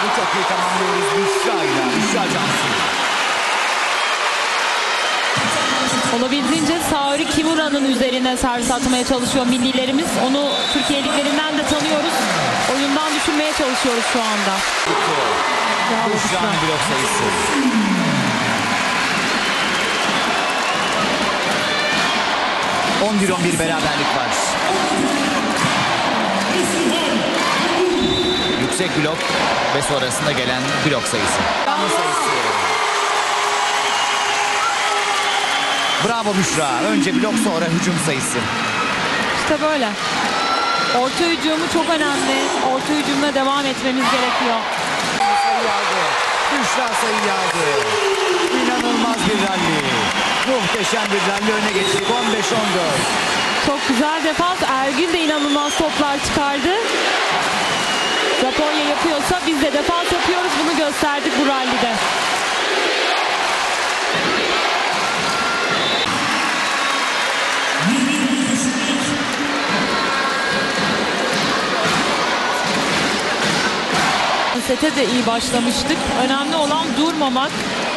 servi çok iyi tamamlıyoruz. Büşra ile Büşra Cansu. Olabildiğince Saori Kimura'nın üzerine servis atmaya çalışıyor millilerimiz. Onu Türkiye liglerinden de tanıyoruz. Oyundan düşürmeye çalışıyoruz şu anda. Büşra'nın blok sayısı. On bir on bir beraberlik var. Yüksek blok ve sonrasında gelen blok sayısı. Bravo sayısı. Bravo Büşra. Önce blok sonra hücum sayısı. İşte böyle. Orta hücumu çok önemli. Orta hücumla devam etmemiz gerekiyor. Sayı aldı. Büşra sayı aldı. İnanılmaz bir ralli. Muhteşem bir ralli öne geçtik. 15-14. Çok güzel defans. Ergün de inanılmaz toplar çıkardı. Japonya yapıyorsa biz de defans yapıyoruz. Bunu gösterdik bu rallide. Sete de iyi başlamıştık. Önemli olan durmamak.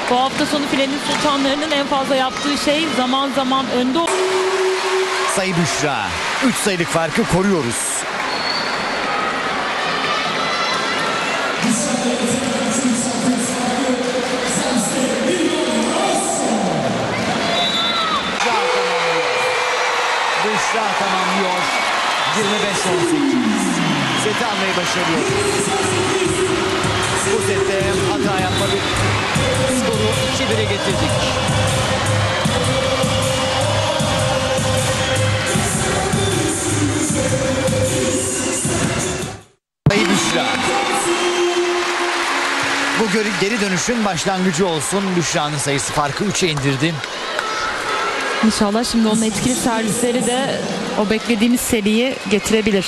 Bu hafta sonu filenin sultanlarının en fazla yaptığı şey zaman zaman önde Sayı Büşra. 3 sayılık farkı koruyoruz. Büşra tamamlıyor. 25-18. Seti almayı başarıyor. Bu sette hata yapmadık. Skoru 2-1'e getirdik. Sayı. Bu geri dönüşün başlangıcı olsun. Büşra'nın sayısı farkı 3'e indirdi. İnşallah şimdi onun etkili servisleri de o beklediğimiz seriyi getirebilir.